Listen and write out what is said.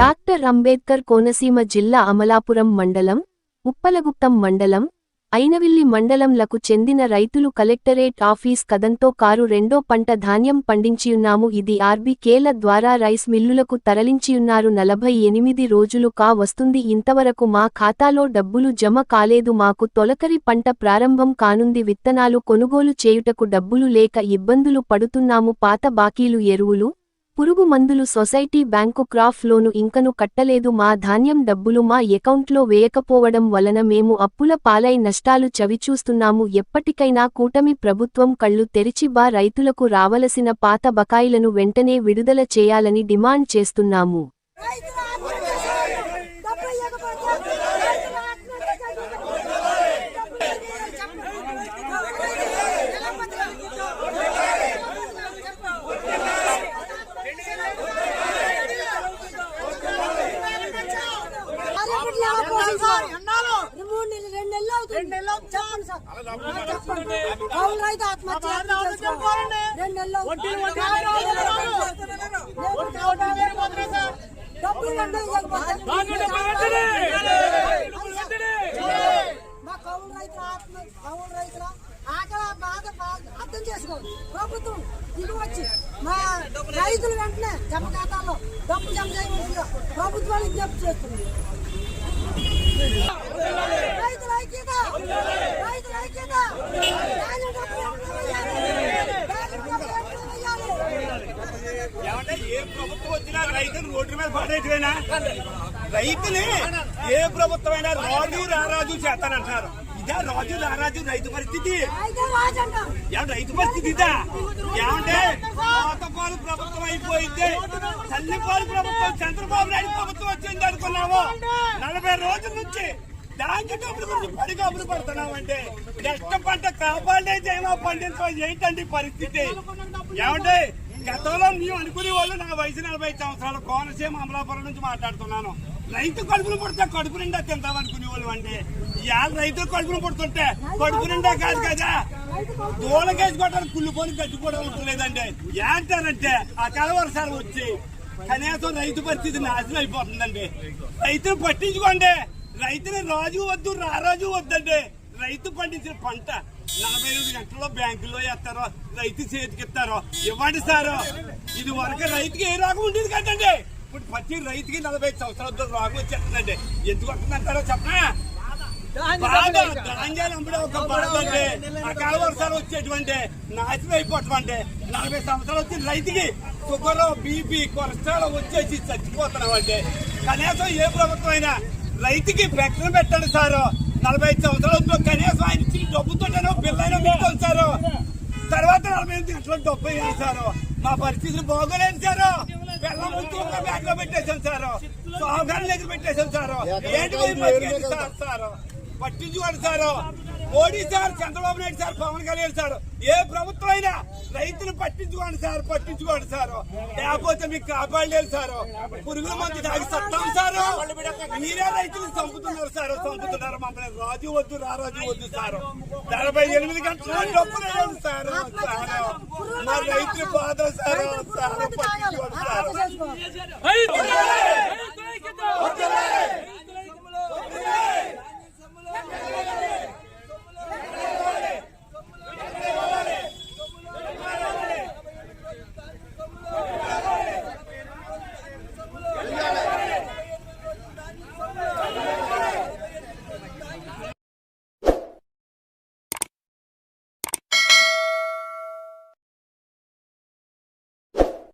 Doctor Ambedkar Konaseema జిల్లా అమలాపురం మండలం ఉప్పలగుప్తం మండలం ఐనవిల్లి మండలంలకు చెందిన రైతులు కలెక్టరేట్ ఆఫీస్ కదంతో కారు రెండో పంట ధాన్యం పండించియున్నాము. ఇది ఆర్బీకేల ద్వారా రైస్ మిల్లులకు తరలించియున్నారు. నలభై ఎనిమిది రోజులు కా వస్తుంది. ఇంతవరకు మా ఖాతాలో డబ్బులు జమ కాలేదు. మాకు తొలకరి పంట ప్రారంభం కానుంది. విత్తనాలు కొనుగోలు చేయుటకు డబ్బులు లేక ఇబ్బందులు పడుతున్నాము. పాత బాకీలు ఎరువులు పురుగు మందులు సొసైటీ బ్యాంకు క్రాఫ్ లోను ఇంకను కట్టలేదు. మా ధాన్యం డబ్బులు మా ఎకౌంట్లో వేయకపోవడం వలన మేము అప్పుల పాలై నష్టాలు చవిచూస్తున్నాము. ఎప్పటికైనా కూటమి ప్రభుత్వం కళ్ళు తెరిచి బా రైతులకు రావలసిన పాత బకాయిలను వెంటనే విడుదల చేయాలని డిమాండ్ చేస్తున్నాము రైతుల ఆత్మహత్య చేయాలి. డబ్బులు ఇవ్వకపోతే రైతుల ఆత్మహత్య చేయాలి. డబ్బులు ఇవ్వాలి. చెప్పండి. మరి ఇప్పుడు ఎలా పోషించాలి? మూడు నెలలు, రెండు నెలలు అవుతుంది. చెప్పండి సార్. చెప్పండి. కౌలు రైతు ఆత్మహత్య. రెండు నెలలు. డబ్బులు మా కౌలు రైతుల ఆత్మ కౌలు రైతుల ఆకలి బాధ బాధ అర్థం చేసుకోండి ప్రభుత్వం దిగి వచ్చి మా రైతులు వెంటనే జమ ఖాతాలో డబ్బు జమ చేయవలసిందిగా ప్రభుత్వానికి విజ్ఞప్తి చేస్తుంది రైతుల ఐక్యత రైతుల ఐక్యత ధాన్యం డబ్బులు వెంటనే వెయ్యాలి. ధాన్యం డబ్బులు వెంటనే వెయ్యాలి. ఏమంటే ఏ ప్రభుత్వం వచ్చినా రైతులు రోడ్డు మీద పడేటివేనా? రైతుని ఏ ప్రభుత్వం అయినా రాజు రారాజు చేస్తానంటున్నారు. ఇదే రాజు రారాజు రైతు పరిస్థితి. రైతు పరిస్థితి ఇదా ఏమంటే పాతపాలు ప్రభుత్వం అయిపోయింది. తల్లిపాలు ప్రభుత్వం చంద్రబాబు నాయుడు ప్రభుత్వం వచ్చింది అనుకున్నాము. నలభై రోజుల నుంచి దానికి డబ్బులు గురించి పడి కబులు పడుతున్నామంటే నెక్స్ట్ పంట కాపాడే జైమా పండించడం ఏంటండి పరిస్థితి? ఏమంటే గతంలో మేము అనుకునే వాళ్ళు నా వయసు నలభై సంవత్సరాలు కోనసీమ అమలాపురం నుంచి మాట్లాడుతున్నాను. రైతు కడుపులు పుడితే కడుపు నిండా తింటాం అనుకునే వాళ్ళు అండి. ఇవాళ రైతు కడుపులు పుడుతుంటే కడుపు నిండా కాదు కదా. దూలకేసి కొట్టడానికి కుళ్ళిపోని గడ్డిపోవడం ఉంటలేదండి ఏంటారంటే ఆ వర్షాలు వచ్చి కనీసం రైతు పరిస్థితి నాశనం అయిపోతుందండి. రైతును పట్టించుకోండి. రైతుని రాజు వద్దు రారాజు వద్దండి. రైతు పండించిన పంట నలభై ఎనిమిది గంటల్లో బ్యాంకుల్లో వేస్తారో రైతు చేతికి ఇస్తారో ఇవ్వండి సార్. ఇది వరకు రైతుకి ఏ రోగం ఉండేది కదండి. ఇప్పుడు ప్రతి రైతుకి నలభై ఐదు సంవత్సరాలతో రోగం వచ్చేస్తుందండి. ఎందుకు వస్తుందంటారో చెప్పనా? అకాల వర్షాలు వచ్చేటువంటి నాశనం అయిపోవటం నలభై సంవత్సరాలు వచ్చిన రైతుకి షుగర్ బీపీ కొలెస్ట్రాల్ వచ్చేసి చచ్చిపోతున్నాం అంటే కనీసం ఏ ప్రభుత్వం అయినా రైతుకి ప్రకటన పెట్టండి సారు. నలభై ఐదు సంవత్సరాలతో కనీసం ఆయన ఇచ్చిన డబ్బుతోటేనో బిల్లైనా మీకు సారు. తర్వాత నలభై ఎనిమిది గంటల డబ్బు సారు. మా పరిస్థితులు బాగోలేదు సారు. బెల్లం ముందు ఒక బ్యాగ్లో పెట్టేశాను సారు. సోగాల దగ్గర పెట్టేశాను సారు. ఏంటి sir? పట్టించుకోండి sir. Modi sir Chandrababu Naidu sir Pawan Kalyan sir ఏ ప్రభుత్వం అయినా రైతులు పట్టించుకోండి సార్ పట్టించుకోండి సార్ లేకపోతే మీకు కాపాడలేదు సార్ పురుగుల మందు తాగి సత్తాం సారు మీరే రైతులు చంపుతున్నారు సార్ చంపుతున్నారు మమ్మల్ని రాజు వద్దు రారాజు వద్దు సార్ నలభై ఎనిమిది గంటల డబ్బులు సార్ మా రైతులు బాధ సార్ పట్టించుకోండి సార్